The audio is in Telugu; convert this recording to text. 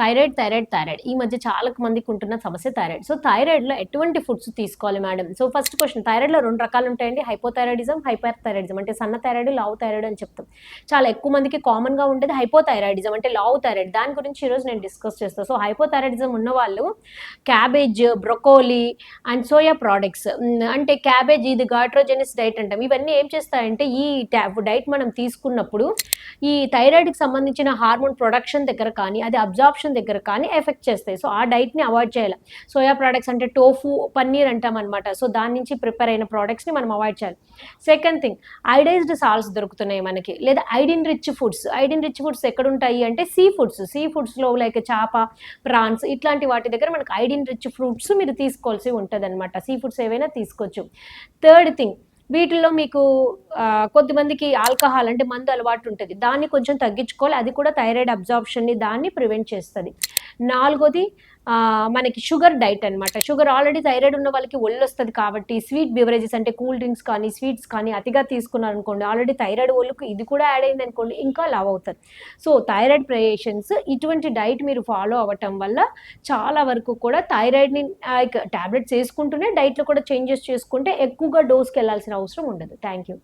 Thyroid thyroid thyroid. ఈ మధ్య చాలా మందికి ఉంటున్న సమస్య థైరాయిడ్. సో థైరాయిడ్లో ఎటువంటి ఫుడ్స్ తీసుకోవాలి మేడం? So first question. థైరాయిడ్లో రెండు రకాలు ఉంటాయండి. హైపోథైరాయిడిజం హైపర్ థైరాయిడిజం అంటే సన్న థైరాయిడ్ లావు థైరాయిడ్ అని చెప్తాం. చాలా ఎక్కువ మందికి కామన్గా ఉండేది హైపోథైరాయిడిజం. అంటే లావు థైరాయిడ్. దాని గురించి ఈరోజు నేను డిస్కస్ చేస్తాను సో హైపోథైరాయిడిజం ఉన్న వాళ్ళు cabbage broccoli and soya products. అంటే క్యాబేజ్ ఇది గాట్రోజెనిస్ డైట్ అంటాం. ఇవన్నీ ఏం చేస్తాయంటే ఈ డైట్ మనం తీసుకున్నప్పుడు ఈ థైరాయిడ్కి సంబంధించిన హార్మోన్ ప్రొడక్షన్ దగ్గర కానీ అది అబ్జార్ప్షన్ దగ్గర కానీ ఎఫెక్ట్ చేస్తాయి. సో ఆ డైట్ని అవాయిడ్ చేయాలి. సోయా ప్రోడక్ట్స్ అంటే టోఫు పన్నీర్ అంటాం అనమాట సో దాని నుంచి ప్రిపేర్ అయిన ప్రోడక్ట్స్ని మనం అవాయిడ్ చేయాలి. సెకండ్ థింగ్ ఐడైజ్డ్ సాల్స్ దొరుకుతున్నాయి మనకి. లేదా iodine rich foods. Iodine rich foods ఎక్కడ ఉంటాయి అంటే సీ ఫుడ్స్. సీ ఫుడ్స్లో లైక్ చేప ప్రాన్స్ ఇట్లాంటి వాటి దగ్గర మనకు ఐడిన్ రిచ్ ఫ్రూట్స్ మీరు తీసుకోవాల్సి ఉంటుంది అనమాట సీ ఫుడ్స్ ఏవైనా తీసుకోవచ్చు. థర్డ్ థింగ్ వీటిల్లో మీకు ఆ, కొద్దిమందికి ఆల్కహాల్ అంటే మందు అలవాటు ఉంటుంది దాన్ని కొంచెం తగ్గించుకోవాలి. అది కూడా థైరాయిడ్ అబ్జార్ప్షన్ని దాన్ని ప్రివెంట్ చేస్తుంది. నాలుగోది మనకి షుగర్ డైట్ అన్నమాట. షుగర్ ఆల్రెడీ థైరాయిడ్ ఉన్న వాళ్ళకి ఒళ్ళు వస్తుంది కాబట్టి స్వీట్ బివరేజెస్ అంటే కూల్ డ్రింక్స్ కానీ స్వీట్స్ కానీ అతిగా తీసుకున్నారు అనుకోండి ఆల్రెడీ థైరాయిడ్ ఒళ్ళుకు ఇది కూడా యాడ్ అయింది అనుకోండి ఇంకా లావ్ అవుతుంది. సో థైరాయిడ్ పేషెంట్స్ ఇటువంటి డైట్ మీరు ఫాలో అవ్వటం వల్ల చాలా వరకు కూడా థైరాయిడ్ని టాబ్లెట్స్ వేసుకుంటూనే డైట్లో కూడా చేంజెస్ చేసుకుంటే ఎక్కువగా డోస్కి వెళ్ళాల్సిన అవసరం ఉండదు. Thank you.